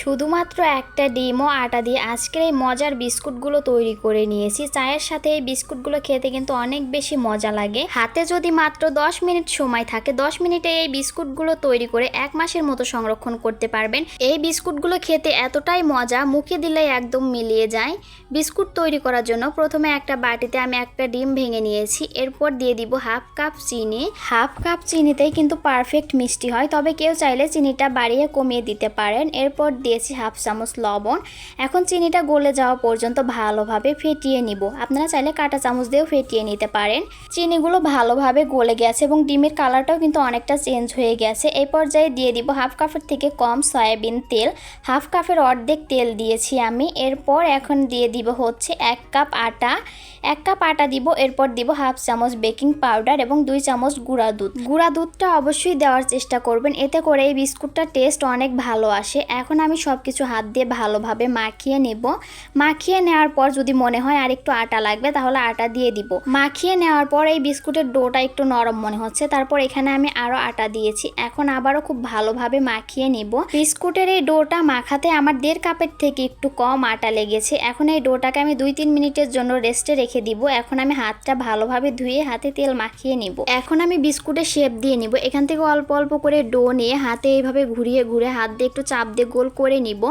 শুধুমাত্র একটা ডিম ও আটা দিয়ে আজকের এই মজার বিস্কুটগুলো তৈরি করে নিয়েছি। চায়ের সাথে এই বিস্কুটগুলো খেতে কিন্তু অনেক বেশি মজা লাগে। হাতে যদি মাত্র 10 মিনিট সময় থাকে 10 মিনিটে এই বিস্কুটগুলো তৈরি করে এক মাসের মতো সংরক্ষণ করতে পারবেন। এই বিস্কুটগুলো খেতে এতটাই মজা, মুখে দিলে একদম মিলিয়ে যায়। বিস্কুট তৈরি করার জন্য প্রথমে একটা বাটিতে আমি একটা ডিম ভেঙে নিয়েছি। এরপর দিয়ে দিব হাফ কাপ চিনি। হাফ কাপ চিনিতেই কিন্তু পারফেক্ট মিষ্টি হয়, তবে কেউ চাইলে চিনিটা বাড়িয়ে কমিয়ে দিতে পারেন। এরপর দিয়েছি হাফ চামচ লবণ। এখন চিনিটা গলে যাওয়া পর্যন্ত ভালোভাবে ফেটিয়ে নিব। আপনারা চাইলে কাঁটা চামচ দিয়েও ফেটিয়ে নিতে পারেন। চিনিগুলো ভালোভাবে গলে গেছে এবং ডিমের কালারটাও কিন্তু অনেকটা চেঞ্জ হয়ে গেছে। এই পর্যায়ে দিয়ে দিব হাফ কাপের থেকে কম সয়াবিন তেল। হাফ কাপের অর্ধেক তেল দিয়েছি আমি। এরপর এখন দিয়ে দিব হচ্ছে এক কাপ আটা। এক কাপ আটা দিব, এরপর দিব হাফ চামচ বেকিং পাউডার এবং দুই চামচ গুঁড়া দুধ। গুঁড়া দুধটা অবশ্যই দেওয়ার চেষ্টা করবেন। এতে করে এই বিস্কুটটার টেস্ট অনেক ভালো আসে। এখন সব কিছু হাত দিয়ে ভালোভাবে মাখিয়ে নেব। মাখিয়ে নেওয়ার পর যদি মনে হয় আর একটু আটা লাগবে, তাহলে আটা দিয়ে দিব। মাখিয়ে নেওয়ার পর এই বিস্কুটের ডোটা একটু নরম মনে হচ্ছে, তারপর এখানে আমি আরও আটা দিয়েছি। এখন আবারও খুব ভালোভাবে মাখিয়ে নিব। বিস্কুটের এই ডোটা মাখাতে আমার দেড় কাপের থেকে একটু কম আটা লেগেছে। এখন এই ডোটাকে আমি দুই তিন মিনিটের জন্য রেস্টে রেখে দিব। এখন আমি হাতটা ভালোভাবে ধুয়ে হাতে তেল মাখিয়ে নিব। এখন আমি বিস্কুটের শেপ দিয়ে নিব। এখান থেকে অল্প অল্প করে ডো নিয়ে হাতে এইভাবে ঘুরিয়ে ঘুরে হাত দিয়ে একটু চাপ দিয়ে গোল করে নিব।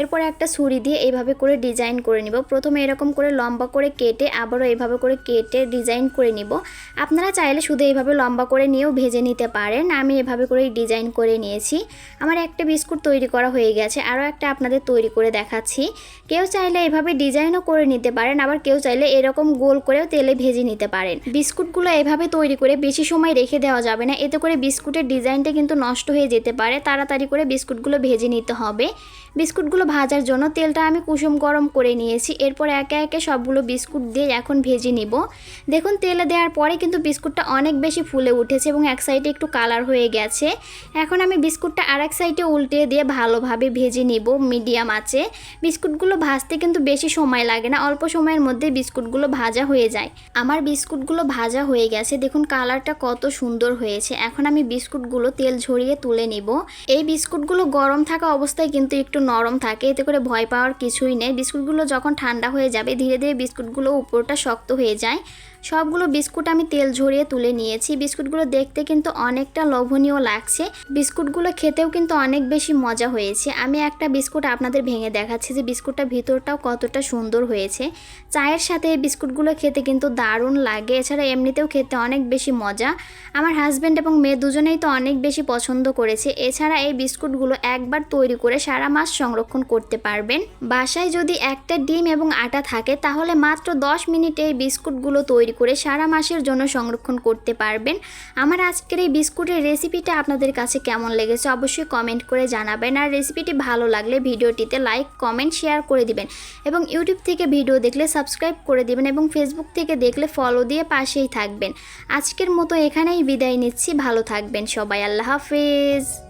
এরপর একটা ছুরি দিয়ে এইভাবে করে ডিজাইন করে নিব। প্রথমে এরকম করে লম্বা করে কেটে আবারও এইভাবে করে কেটে ডিজাইন করে নিব। আপনারা চাইলে শুধু এইভাবে লম্বা করে নিয়েও ভেজে নিতে পারেন। আমি এভাবে করে ডিজাইন করে নিয়েছি। আমার একটা বিস্কুট তৈরি করা হয়ে গেছে। আরও একটা আপনাদের তৈরি করে দেখাচ্ছি। কেউ চাইলে এভাবে ডিজাইনও করে নিতে পারেন। আবার কেউ চাইলে এরকম গোল করেও তেলে ভেজে নিতে পারেন। বিস্কুটগুলো এভাবে তৈরি করে বেশি সময় রেখে দেওয়া যাবে না। এতে করে বিস্কুটের ডিজাইনটা কিন্তু নষ্ট হয়ে যেতে পারে। তাড়াতাড়ি করে বিস্কুটগুলো ভেজে নিতে হবে। বিস্কুটগুলো ভাজার জন্য তেলটা আমি কুসুম গরম করে নিয়েছি। এরপর একে একে সবগুলো বিস্কুট দিয়ে এখন ভেজে নিব। দেখুন, তেলে দেওয়ার পরে কিন্তু বিস্কুটটা অনেক বেশি ফুলে উঠেছে এবং এক সাইডে একটু কালার হয়ে গেছে। এখন আমি বিস্কুটটা আর এক সাইডে উল্টে দিয়ে ভালোভাবে ভেজে নিব মিডিয়াম আঁচে। বিস্কুটগুলো ভাজতে কিন্তু বেশি সময় লাগে না, অল্প সময়ের মধ্যে বিস্কুটগুলো ভাজা হয়ে যায়। আমার বিস্কুটগুলো ভাজা হয়ে গেছে, দেখুন কালারটা কত সুন্দর হয়েছে। এখন আমি বিস্কুটগুলো তেল ঝরিয়ে তুলে নিব। এই বিস্কুটগুলো গরম থাকা অবস্থায় কিন্তু একটু নরম থাকে, এতে করে ভয় পাওয়ার কিছুই নেই। বিস্কুটগুলো যখন ঠান্ডা হয়ে যাবে, ধীরে ধীরে বিস্কুটগুলো উপরটা শক্ত হয়ে যায়। সবগুলো বিস্কুট আমি তেল ঝরিয়ে তুলে নিয়েছি। বিস্কুটগুলো দেখতে কিন্তু অনেকটা লোভনীয় লাগছে। বিস্কুটগুলো খেতেও কিন্তু অনেক বেশি মজা হয়েছে। আমি একটা বিস্কুট আপনাদের ভেঙে দেখাচ্ছি যে বিস্কুটটা ভিতরটাও কতটা সুন্দর হয়েছে। চায়ের সাথে এই বিস্কুটগুলো খেতে কিন্তু দারুণ লাগে। এছাড়া এমনিতেও খেতে অনেক বেশি মজা। আমার হাজব্যান্ড এবং মেয়ে দুজনেই তো অনেক বেশি পছন্দ করেছে। এছাড়া এই বিস্কুটগুলো একবার তৈরি করে সারা মাস সংরক্ষণ করতে পারবেন। বাসায় যদি একটা ডিম এবং আটা থাকে, তাহলে মাত্র 10 মিনিটে এই বিস্কুটগুলো তৈরি করে সারা মাসের জন্য সংরক্ষণ করতে পারবেন। আমার আজকের এই বিস্কুটের রেসিপিটা আপনাদের কাছে কেমন লেগেছে অবশ্যই কমেন্ট করে জানাবেন। আর রেসিপিটি ভালো লাগলে ভিডিওটিতে লাইক, কমেন্ট, শেয়ার করে দিবেন। এবং ইউটিউব থেকে ভিডিও দেখলে সাবস্ক্রাইব করে দিবেন এবং ফেসবুক থেকে দেখলে ফলো দিয়ে পাশেই থাকবেন। আজকের মতো এখানেই বিদায় নিচ্ছি। ভালো থাকবেন সবাই। আল্লাহ হাফেজ।